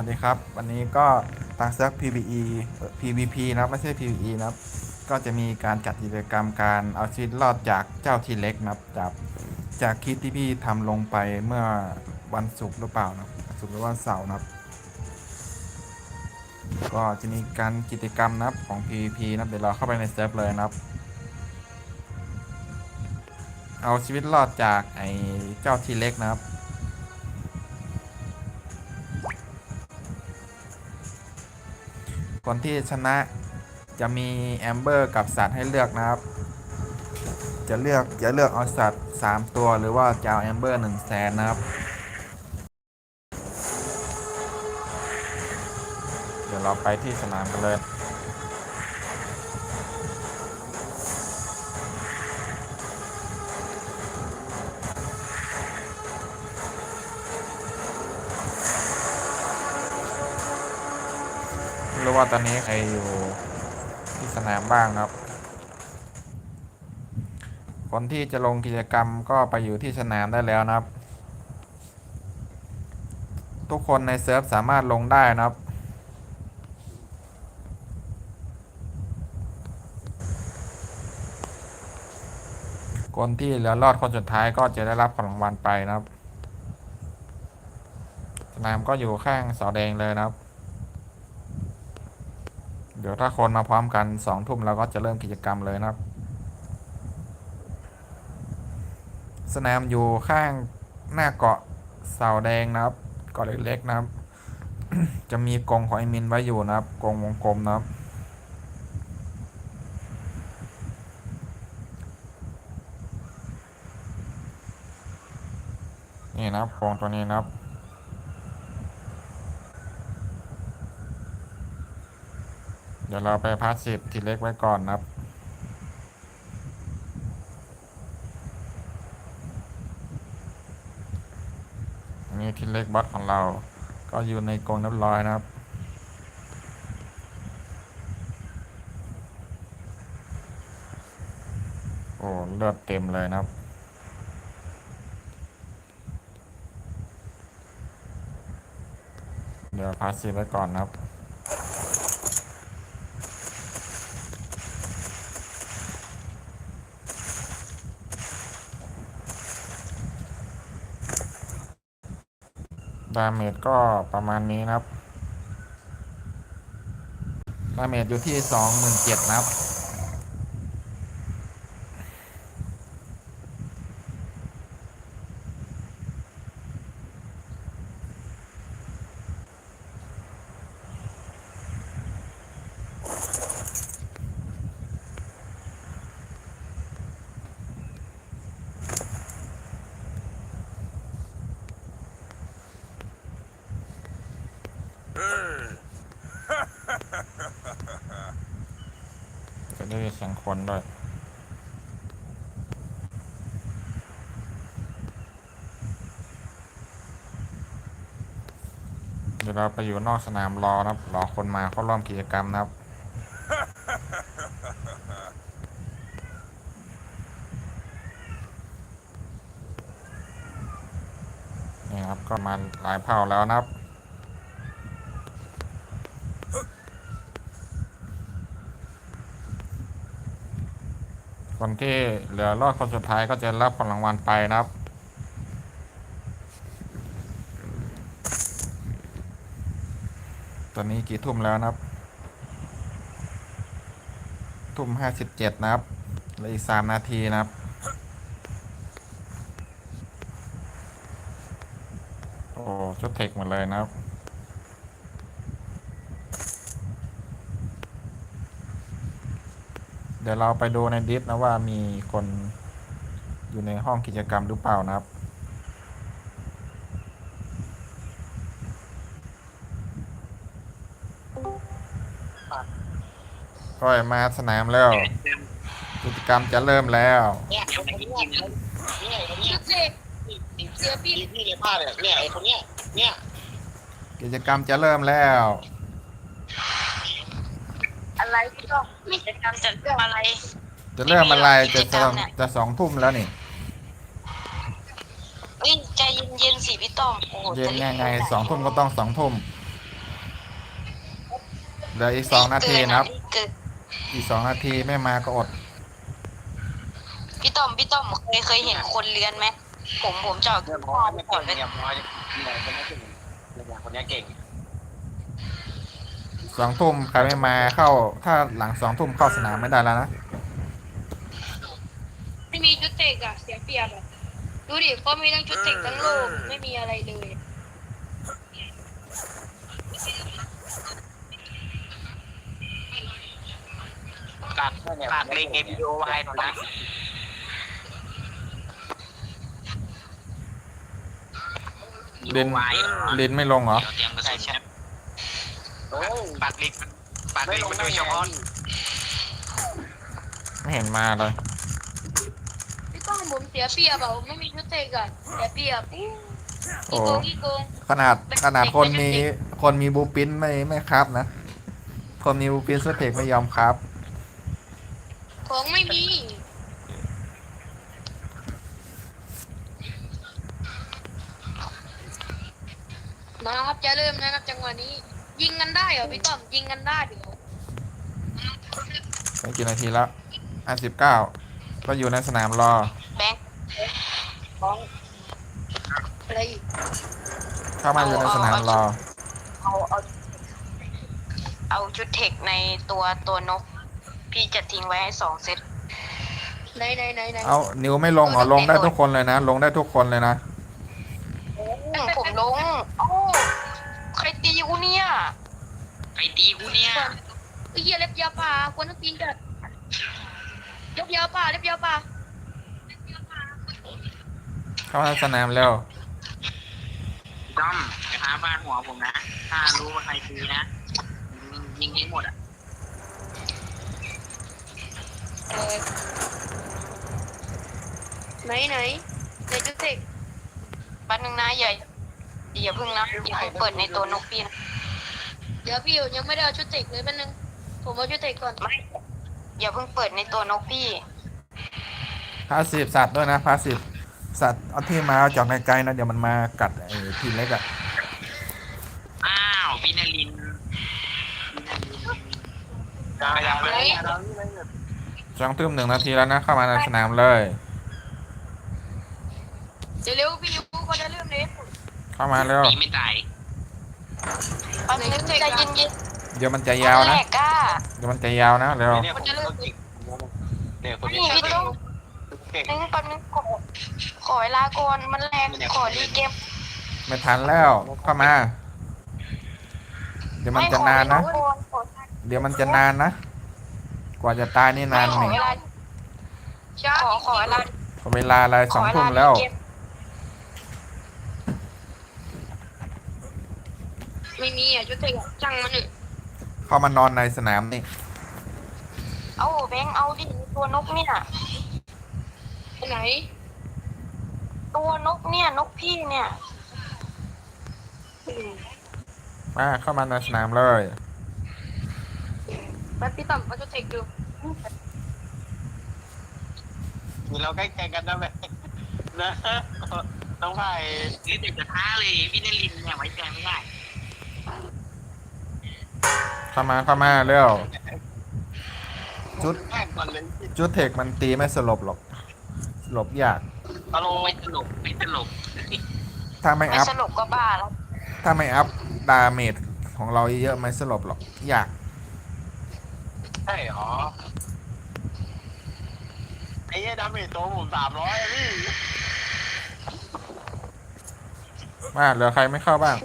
วัสดีครับ วันนี้ก็ทางเซิร์ฟ PVE PVP นะครับไม่ใช่ PVE นะครับ ก็จะมีการจัดกิจกรรมการเอาชีวิตรอดจากเจ้าทีเล็กนะครับ จากจากคลิปที่พี่ทำลงไปเมื่อวันศุกร์หรือเปล่านะครับศุกร์หรือวันเสาร์นะครับ ก็จะมีการกิจกรรมนะครับของ PVP นะครับเดี๋ยวเราเข้าไปในเซิร์ฟเลยนะครับ เอาชีวิตรอดจากไอ้เจ้าทีเล็กนะครับ คนที่ชนะจะมีแอมเบอร์กับสัตว์ให้เลือกนะครับ จะเลือกจะเลือกเอาสัตว์3ตัวหรือว่าจะเอาแอมเบอร์1 0 0 0 0แสนนะครับ เดี๋ยวเราไปที่สนามกันเลย ไม่รู้ว่าตอนนี้ใครอยู่ที่สนามบ้างครับ คนที่จะลงกิจกรรมก็ไปอยู่ที่สนามได้แล้วนะครับ ทุกคนในเซิร์ฟสามารถลงได้นะครับ คนที่เหลือรอดคนสุดท้ายก็จะได้รับของรางวัลไปนะครับ สนามก็อยู่ข้างเสาแดงเลยนะครับ เดี๋ยวถ้าคนมาพร้อมกันสองทุ่มเราก็จะเริ่มกิจกรรมเลยนะครับ สนามอยู่ข้างหน้าเกาะเสาแดงนะครับเกาะเล็กๆนะครับ จะมีกรงของไอมินไว้อยู่นะครับกรงวงกลมนะครับนี่นะครับกรงตัวนี้นะครับ เดี๋ยวเราไปพาสซีฟทีเล็กไว้ก่อนนะครับนนี้ทีเล็กบอสของเรา ก็อยู่ในกรงเรียบร้อยนะครับโอ้เลือดเต็มเลยนะครับ เดี๋ยวพาสซีฟไว้ก่อนนะครับ ดาเมจก็ประมาณนี้นะครับ ดาเมจอยู่ที่สองหมื่นเจ็ดนะครับ จะได้ยินเสียงคนด้วย เดี๋ยวเราไปอยู่นอกสนามรอนะครับรอคนมาเข้าร่วมกิจกรรมนะครับนี่ครับก็มาหลายเผ่าแล้วนะครับคนที่เหลือรอดคนสุดท้ายก็จะรับของรางวัลไปนะครับ อนนี้กี่ทุ่มแล้วนะครับ ทุ่มห้าสิบเจ็ดนะครับเหลืออีกสามนาทีนะครับโอ้ชุดเทคหมดเลยนะครับเดี๋ยวเราไปดูในดิสนะว่ามีคนอยู่ในห้องกิจกรรมหรือเปล่านะครับ ก็มาสนามแล้ว กิจกรรมจะเริ่มแล้ว เนี่ยคนเนี้ยเนี่ยคนเนี้ยเสื้อพี่พี่ในผ้าเนี่ยเนี่ยไอ้คนเนี้ยเนี่ยกิจกรรมจะเริ่มแล้ว อะไรพี่ต้องกิจกรรมจัดเรื่องอะไรจะเริ่มอะไรจะกิจกรสรอมงจะสองทุ่มแล้วนี่เฮ้ยใจเย็นๆสิพี่ต้อมโอ้โหเย็นยังไงสองทุ่มก็ต้องสองทุ่มเหลืออีกสองนาทีนะครับ เกิด อีกสองนาทีไม่มาก็อด พี่ต้อมพี่ต้อมเคยเคยเห็นคนเลื้อนไหมผมผมจะเอาเรียบพ่ร้ออยไปไม่ก่เก่อนงเลยเรียบร้อยเนี่ยคนนี้เก่งเนี่ยคนนี้เก่งสองทุ่มใครไม่มาเข้า ถ้าหลังสองทุ่มเข้าสนามไม่ได้แล้วนะไม่มีชุดเตกอะเสียเปรียบอะดูดิเขามีทั้งชุดเตกทั้งโลกไม่มีอะไรเลย ตัดตัดเลงเอ็มโอไว้นะเล่นเล่นไม่ลงเหรอ เตรียมกระสุนแชมป์ปักลิกปักลิกมันโดยเฉพาะไม่เห็นมาเลย พี่ต้องผมเสียเปรียบอะผมไม่มีชุดเตกอะเสียเปรียบอู้โอ้กี่โกงกี่โกงขนาดขนาดคนมีคนมีบูปินไม่ไม่ครับนะ คนมีบูปินสเตกไม่ยอมครับ ของไม่มีนะครับจะเริ่มนะครับจังหวะนี้ ยิงกันได้เหรอพี่ต้อมยิงกันได้เดี๋ยวไม่กี่นาทีแล้วอะสิบเก้าก็อยู่ในสนามรอ แบงค์อะไรอีกเข้ามาอยู่ในสนามรอ เอาเอาเอาชุดเทคในตัวตัวนก พี่จะทิ้งไว้ให้สองเซตไหนไหนไหนไหนเอานิวไม่ลงเหรอลงได้ทุกคนเลยนะ ลงได้ทุกคนเลยนะ ผมลงโอ้ใครตีกูเนี่ยใครตีกูเนี่ยไอ้เหี้ยเล็บยาวป่าควรต้องกินจัดเล็บยาวป่าเล็บยาวป่าเข้ามาในสนามเร็วต้อมจะหาบ้านหัวผมนะ ถ้ารู้ว่าใครตีนะยิงทิ้งหมดอะ เออไหนไหนไหนจุดเตกแป๊บนึงนะอย่าอย่าเพิ่งนะอย่าเพิ่งเปิดในตัวนกพี่นะเดี๋ยวพี่ยังไม่ได้เอาชุดเตกเลยแป๊บนึง ผมเอาชุดเตกก่อนไม่อย่าเพิ่งเปิดในตัวนกพี่ พาสีฟสัตว์ด้วยนะพาสีฟสัตว์เอาที่มาเอาจากไกลๆนะเดี๋ยวมันมากัดไอ้ทีเล็กอะอ้าวพี่นลินได้แล้ว สองทุ่มหนึ่งนาทีแล้วนะ เข้ามาในสนามเลย เดี๋ยวเร็วพี่ยูก็จะเริ่มเลยเข้ามาเร็วตีไม่ตายแป๊บนึงใจเย็นเดี๋ยวมันจะๆยาวแรนะกก้าเดี๋ยวมันจะยาวนะเร็วเนี่ยผมก็จิกเนี่ยคนนี้นี่พี่ต้องเก่งนึงแป๊บนึงขอขอเวลาก่อนมันแรงขอรีเกมไม่ทันแล้วเข้ามา เดี๋ยวมันจะนานนะไม่ขอเวลาก่อนเดี๋ยวมันจะนานนะ กว่าจะตายนี่นานไม่ขอนี่เวลาช้าขอขอเวลาขอเวลาอะไรสองขเาทุ่มแล้วรีเกมไม่มีอะชุดเตกอะช่างมันเลยเข้ามานอนในสนามนี่เอาแบงค์เอาดิตัวนกเนี่ยไปไหน ตัวนกเนี่ย นกพี่เนี่ยมาเข้ามาในสนามเลย แป๊บพี่ต่ำเอาชุดเตกดูเราใกล้ๆกันนะแม่นะต้องไผ่นี่เด็กกระท้าเลยพี่นลินเนี่ยไว้ใจไม่ได้เข้ามาเข้ามาเร็ว จุดแข่งก่อนเลยจุดเทคมันตีไม่สลบหรอกสลบยากตลกไม่ตลกไม่ตลกถ้าไม่ไม่อัพสลบก็บ้าแล้วถ้าไม่อัพดาเมจของเราเยอะๆไม่สลบหรอก ยาก ใช่หรอ ไอ้เหี้ยดาเมจตัวผมสามร้อยพี่ มาเหลือใครไม่เข้าบ้าง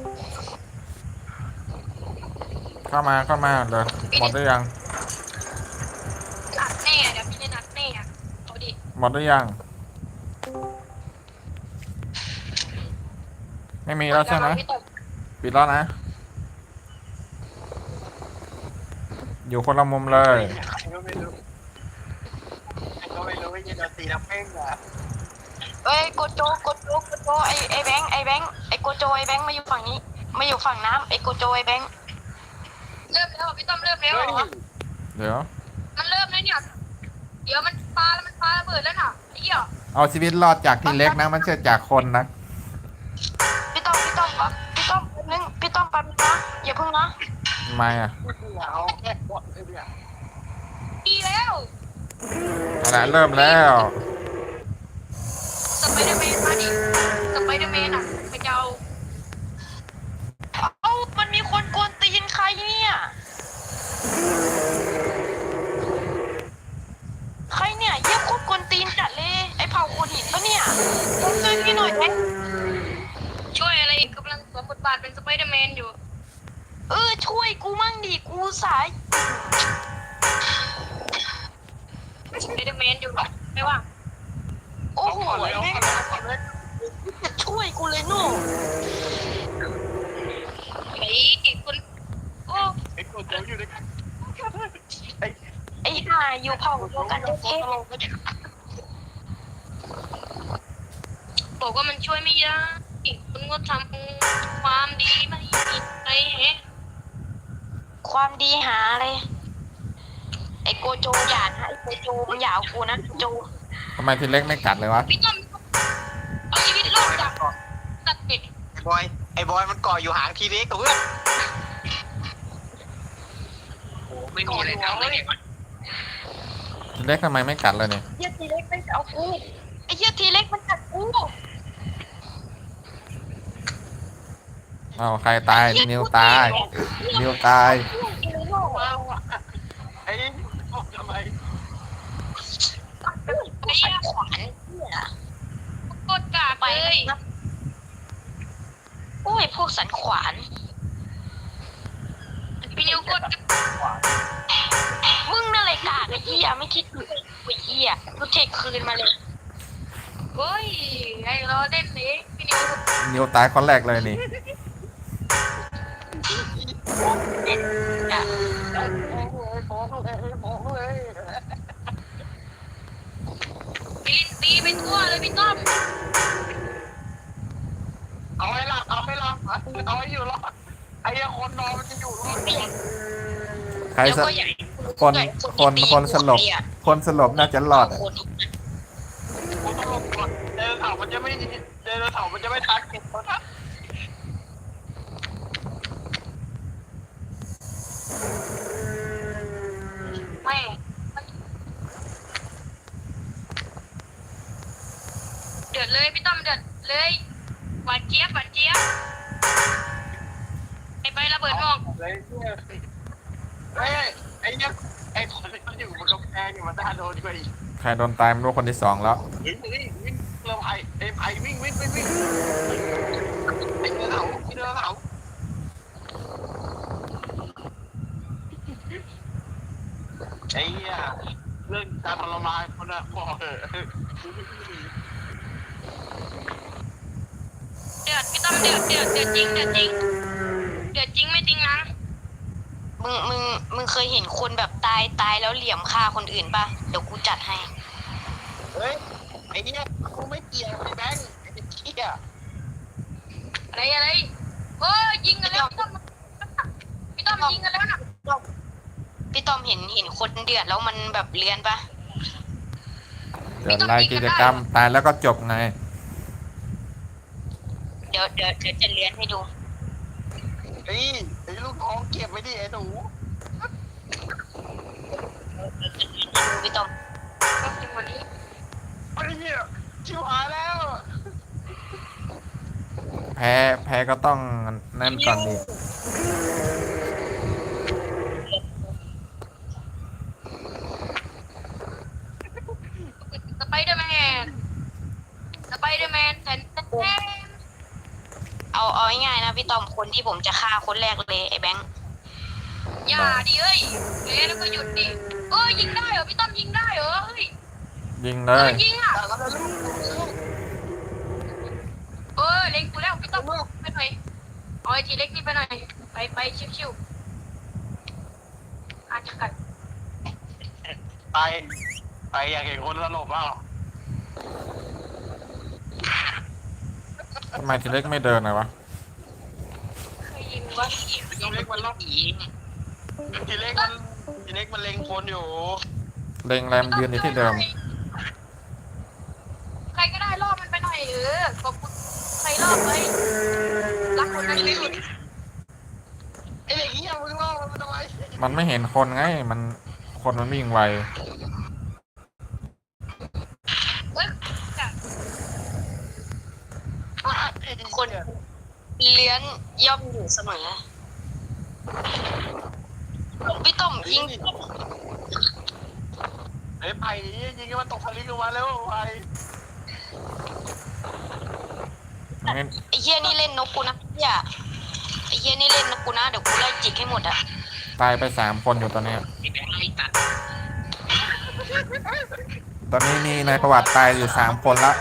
เข้ามาเข้ามาเหลือหมดหรือยัง อัดแน่เดี๋ยวพี่เล่นอัดแน่อะเอาดิหมดหรือยัง ไม่มีแล้วใช่ไหมพี่ต่ำปิดแล้วนะ อยู่คนละมุมเลย ใครก็ไม่รู้ใครก็ไม่รู้ว่าจะโดนตีน้ำเพ่งอะเอ้ยโกโจโกโจโกโจไอไอแบงค์ไอแบงค์ไอโกโจไอแบงค์มาอยู่ฝั่งนี้มาอยู่ฝั่งน้ำไอโกโจไอแบงค์เริ่มแล้วพี่ต้อมเริ่มแล้วเหรอเดี๋ยว มันเริ่มแล้วเนี่ยเดี๋ยวมันปาแล้วมันปาระเบิดแล้วน่ะไอ้เหี้ยเอาชีวิตรอดจากทีเล็กนะไม่ใช่จากคนนะ พี่ต้อมพี่ต้อมครับพี่ต้อมแป๊บนึงพี่ต้อมแป๊บนึงนะอย่าเพิ่งนะ ไมอะเอาแค่หมดเลยเนี่ยดีแล้วเอาละเริ่มแล้วสไปเดอร์แมนมาดิสไปเดอร์แมนอะไปเจ้าเอ้ามันมีคนกวนตีนใครเนี่ย ใครเนี่ยเยี่ยโคตรกวนตีนจัดเลย ไอ้เผ่าโคนหินปะเนี่ยต้องช่วยพี่หน่อยไหมช่วยอะไรกำลังสวมบทบาทเป็นสไปเดอร์แมนอยู่ เออช่วยกูมั่งดิกูสายสไปเดอร์แมนอยู่หรอไม่ว่าโอ้เอาโหก่อนเลยเอาแม่งก่อนเลยเอาก่อนเลยจะช่วยกูเลยหนูไอ้คุณโอ้ไอ้กดโจอยู่ด้วยกันไอ้ไอ้ห่าอยู่เผ่าเดียวกันโจเจ๊ตลกก็เนี่ยบอกว่ามันช่วยไม่ได้คุณก็ทำความดีไม่มีใครเห็น ความดีหาเลย ไอ้โกโจอย่านะไอ้โกโจมันอย่าเอากูนะโจทำไมทีเล็กไม่กัดเลยวะ พี่ต้อมเอาชีวิตรอดจากตัดเป็ดไอ้บอย ไอ้บอยมันก่ออยู่หางทีเล็กกับเพื่อนโอ้ไม่มีอะไรทำเลยเนี่ยทีเล็กทำไมไม่กัดเลยเนี่ยเฮียทีเล็กมันจะเอากูไอ้เฮียทีเล็กมันกัดกู เอาใครตายนิวตายนิวตายว้าวอะไอ้บอกทำไมไอ้ขวานเนี่ยกดกาไปไปเลยนะโอ้ยพวกสันขวานพี่นิวกดมึงนั่นเลยกากไอ้เหี้ยไม่คิดเลยไอ้เหี้ยกูเทคคืนมาเลยเฮ้ยไอ้เราเล่นนี้พี่นิวนิวตายคนแรกเลยนี่ อ่ลยฟ้องเลยปีนตีไปทั่วเลยพี่ต้อมเอาให้รอดเอาให้รอดเอาให้อยู่รอดไอ้คนนอนมันจะอยู่รอดใครแล้วสก็อย่คนคนคนสลบ คนสลบน่าจะรอดอะคน มันตลกก่อนเดินเสามันจะไม่เดินเสามันจะไม่ทักเก็บเขาทัก แม่เดือดเลยพี่ต้อมเดือดเลยหวานเจี๊ยบหวานเจี๊ยบ ไอ้ใบระเบิดงอกเลยเนี่ยเฮ้ยไอ้เนี่ยไอ้คนที่มันอยู่บนกำแพงอยู่มันน่าโดนกว่าอีกใครโดนตายไม่รู้คนที่สองแล้ว วิ่งวิ่งวิ่งเราไผ่ไอ้ไผ่วิ่งวิ่งวิ่งวิ่งไอ้เดินเสาไอ้เดินเสาไอ้เนี่ยเรื่องการทรมานคนน่ะบอกเถอะเดือดพี่ต้อมเดือดเดือดเดือดจริงเดือดจริง เดือดจริงไม่จริงนะมึงมึงมึงเคยเห็นคนแบบตายตายแล้วเหลี่ยมฆ่าคนอื่นป่ะเดี๋ยวกูจัดให้เฮ้ยไอ้เนี่ยกูไม่เกี่ยวไอ้แบงค์ไอ้เชี่ยอะไรอะไรโอ้ยยิงกันแล้วพี่ต้อมพี่ต้อมยิงกันแล้วนะพี่ต้อมเห็นเห็นคนเดือดแล้วมันแบบเลือนป่ะเดี๋ยวไล่กิจกรรมตายแล้วก็จบไง เดี๋ยวเดี๋ยวเดี๋ยวจะเลือนให้ดู ไอ้ไอ้ลูกน้องเก็บไว้ดิไอ้หนูพี่ต้อมก็จริงวันนี้ไอ้เนี่ยชิวหายแล้วแพ้แพ้ก็ต้องนั่นก่อนดิสไปเดอร์แมนสไปเดอร์แมนแทนแทน เอาเอาง่ายๆนะพี่ต้อมคนที่ผมจะฆ่าคนแรกเลยไอ้แบงค์อย่าดิเอ้ยเอ้แล้วก็หยุดดิเอ้ยยิงได้เหรอพี่ต้อมยิงได้เหรอเฮ้ยยิงเลเออยยิงอะเออเล็งกูแล้วพี่ต้อมไปหน่อยเอาไอ้ทีเล็กนี่ไปหน่อยไปไปชิวๆอาจจะกัดไปไปอยากเห็นคนสลบเปล่า ทำไมทีเล็กไม่เดินเลยวะเคยยิงวะทีเล็กมันรอบผีทีเล็กมันทีเล็กมันเล็งคนอยู่ เล็งแรมยืนอยู่ที่เดิม ใครก็ได้รอบมันไปหน่อยเออขอบคุณใครรอบเลยรักคนนั้นที่สุดไอ้เด็กเหี้ยมึงล่อมันมันไม่เห็นคนไง มันคนมันวิ่งไว เฮ้ยจัด คน เลี้ยนย่อมอยู่เสมอพี่ต้อมยิงเฮ้ยไปยิงให้มันตกทะเลลงมาแล้วไปงั้นไอ้เหี้ยนี่เล่นนกกูนะเหี้ยไอ้เหี้ยนี่เล่นนกกูนะเดี๋ยวกูไล่จิกให้หมดอะตายไปสามคนอยู่ตอนเนี้ยไอ้แบงค์ไอ้ตัดตอนนี้มีในประวัติตายอยู่สามคนละ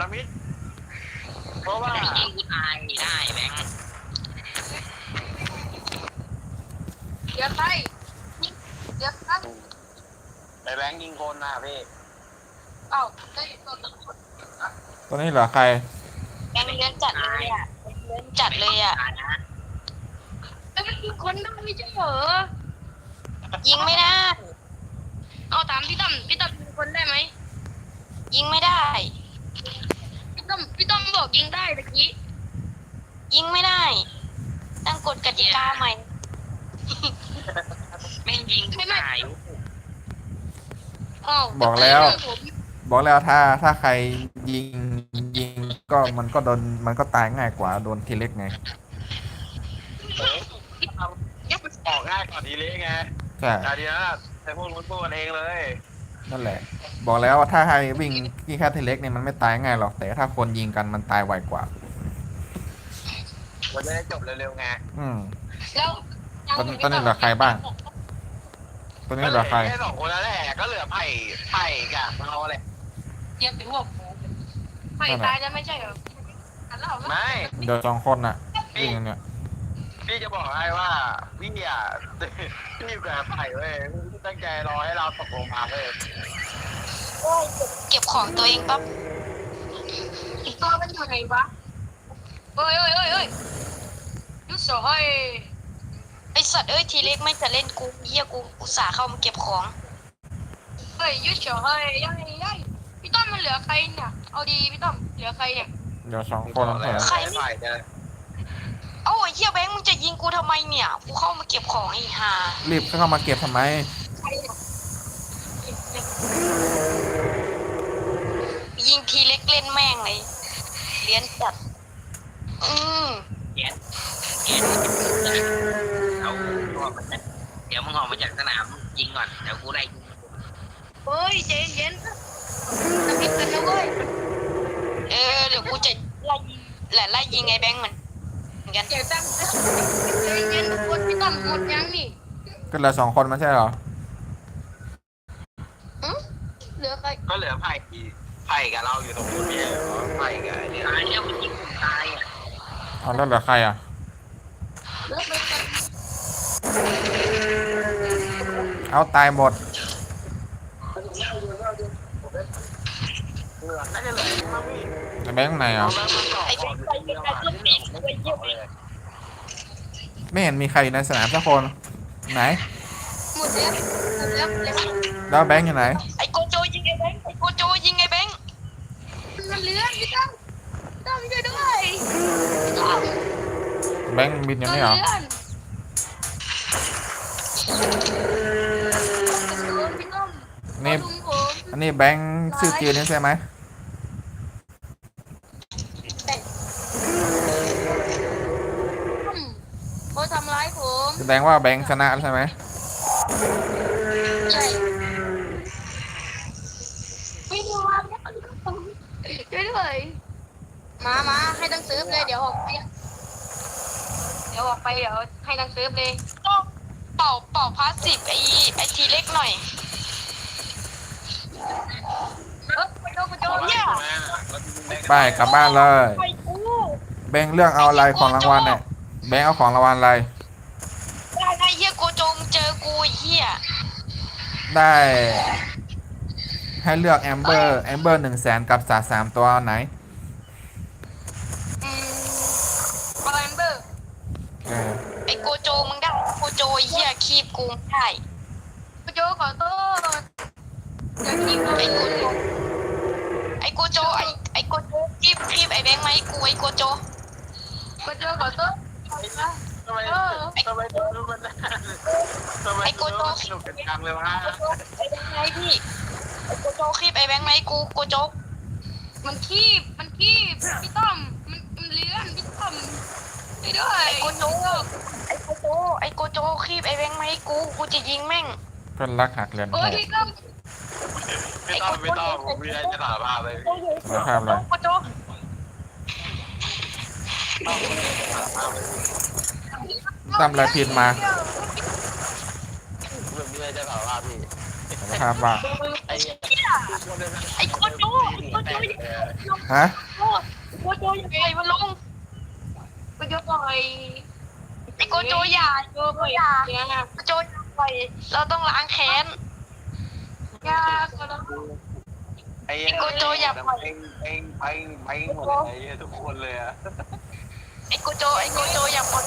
ก็อยู่ในผ่าพันธมิตรเพราะว่ายิงกูตายได้แบงค์เดี๋ยวไปเดี๋ยวไปไอ้แบงค์ยิงคนนะพี่เอ้าได้ตัวละคนตอนนี้เหลือใครแกงเลี้ยนจัดเลยอะเลี้ยนจัดเลยอะตายนะแล้วมันยิงคนได้ไม่ใช่เหรอยิงไม่ได้ เอาถามพี่ต้อมพี่ต้อมยิงคนได้ไหมยิงไม่ได้ พี่ต้อมพี่ต้อมบอกยิงได้ตะกี้ยิงไม่ได้ ตั้งกฎกติกาใหม่ แม่งยิงกูตายอ้าวบอกแล้ว ผมบอกแล้วถ้าถ้าใครยิงยิงก็มันก็โดนมันก็ตายง่ายกว่าโดนทีเล็กไงยับมันออกง่ายกว่าทีเล็กไงใช่แต่ทีนั้นใช้พวกนู้นพวกกันเองเลย นั่นแหละ บอกแล้วว่าถ้าใครวิ่งที่แค่ทีเล็กเนี่ยมันไม่ตายง่ายหรอก แต่ถ้าคนยิงกันมันตายไวกว่า มันจะได้จบเร็วๆไงอืม แล้วตอนตอนนี้เหลือใครบ้างตอนนี้เหลือใครแค่สองคนแล้วแหละก็เหลือไผ่ไผ่กับเราแหละ เยียบไปหัวหมูไผ่ตายแล้วไม่ใช่เหรออันเล่าไหมไม่ เดี๋ยวสองคนน่ะ วิ่งกันเนี่ย พี่จะบอกให้ว่าพี่อะ พี่อยู่กับไผ่เว้ยพี่ ตั้งใจรอให้เราตกลงมาเว้ยเก็บของตัวเองปั๊บอีกตัวมันอยู่ไหนวะเอ้ยเอ้ยเอ้ยเอ้ยยุสโสเฮ้ยไอสัตว์เอ้ยทีเล็กไม่จะเล่นกูเหี้ยกูอุตส่าห์เข้ามาเก็บของเฮ้ยยุสโสเฮ้ยยัยยัยพี่ต้อมมันเหลือใครเนี่ยเอาดีพี่ต้อมเหลือใครเนี่ยเดี๋ยวสองพี่คนบอกเหแล้รวอใครไอ้ไผ่จะเอ้าไอ้เหี้ยแบงค์มึงจะยิงกูทำไมเนี่ยกูเข้ามาเก็บของไอ้ห่ารีบเข้ามาเก็บทำไมใครเนี่ ยยิงทีเล็กเล่นแม่งเลยเลี้ยนจัด อืมแกนเอาตัวมันจะเดี๋ยวมึงออกมาจากสนามยิงก่อนเดี๋ยวกูไล่ยิงเฮ้ยเจนเย็นจะผิดกันนะเว้ย เออเดี๋ยวกูจะไล่ยิงแหละไล่ยิงไอ้แบงค์มันเหมือนกัน เดี๋ยวตั้งเจนเย็นทุกคนพี่ต้อมหมดยังนี่ก็เหลือสองคนไม่ใช่เหรอ เหลือใคร ก็เหลือไผ่ไผ่กับเราอยู่ตรงนู้นเนี่ยไผ่กับไอ้เนี่ยตายแล้วมันยิงกูตายอะเอาแล้วเหลือใครอะเหลือใครกันเอาตายหมดน่าจะเหลือมั้งพี่ไอ้แบงค์ไหนอะไอ้แบงค์ไปไกลๆเพื่อนแม่งไปเยี่ยมเลยไม่เห็นมีใครอยู่ในสนามสักคนไหนหมดแล้วหมดแล้วแล้วแล้วแบงค์อยู่ไหน มันเหลือพี่ต้อมพี่ต้อมช่วยด้วยพี่ต้อมแบงค์บินยังตัวไม่เลื่เหรออนพี่ต้อมนี่ลุงผมอันนี้แบงค์ชื่อจีนนี่ใช่ไหมเขาทำร้ายผม แสดงว่าแบงค์ชนะใช่ไหม ใช่ มามาให้ตั้งซื้อเลยเดี๋ยวออกไปเดี๋ยวออกไปเดี๋ยวให้ตั้งซื้อเลยก็เป่าเป่าพลาสติกไอ้ไอ้ทีเล็กหน่อยเออไปโดนไปโดนเนี่ยไปกลับบ้านเลย ไปกูแบงค์เลือกเอาอะไรของรางวัลเนี่ยแบงค์เอาของรางวัลอะไร ได้ได้เฮียโกโจมึงเจอกูไอ้เฮียได้ ให้เลือกแอมเบอร์แอมเบอร์หนึ่งแสนกับสาสามตัวเอาไหน อืม บอลเบอร์ เออ ไอ้โกโจมึงได้โกโจไอ้เฮียคีบกูไม่ได้ไปโจขอโทษอย่าคิดเลไอ้ยโกโจไอ้อ้โจไอ้ไอ้โกโจคีบคีบไอ้แบงค์มาให้กูไอ้โกโจโกโจขอโทษทำไมทำไมดูมันทำไมดูมันสนุกกันจังเลยวะไอ้แบงค์มาให้พี่ไอ้โกโจคีบไอ้แบงค์มาให้กูโกโจมันคีบมันคีบพี่ต้อมมันมันเลื้อนพี่ต้อมไปด้วยไอ้โกโจ ไอ้โกโจไอ้โกโจคีบไอ้แบงค์มาให้กู กูจะยิงแม่ง เพื่อนรักหักเหรียญเอโหอดพี่ต้อมไม่ต้องไม่ต้องผมไม่ได้จะถามภาพเลยสารภาพเลยโกโจทำอะไรผิดมาผมไม่ได้จะถามภาพพี่สารภาพว่าไอ้ไอ้โกโจไอ้โกโจอย่าฮะโกโจอย่าปล่อยมันลงโกโจปล่อย ไอ้โกโจอย่าโกโจปล่อยเนี่ยโกโจอย่าปล่อยเราต้องล้างแค้นยาโกโจไอ้เองเองไปไปหมดเลยทุกคนเลยอะไอ้โกโจไอ้โกโจอย่าปล่อย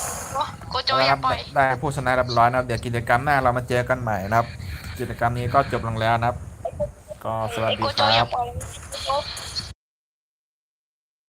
โกโจเอาอละคย่ารับปล่อย ได้ผู้ชนะเรียบร้อยนะครับ เดี๋ยวกิจกรรมหน้าเรามาเจอกันใหม่นะครับ กิจกรรมนี้ก็จบลงแล้วนะครับ ก็สวัสไอ้ดีโกคโจอรัย่าบ ปล่อยโกโจ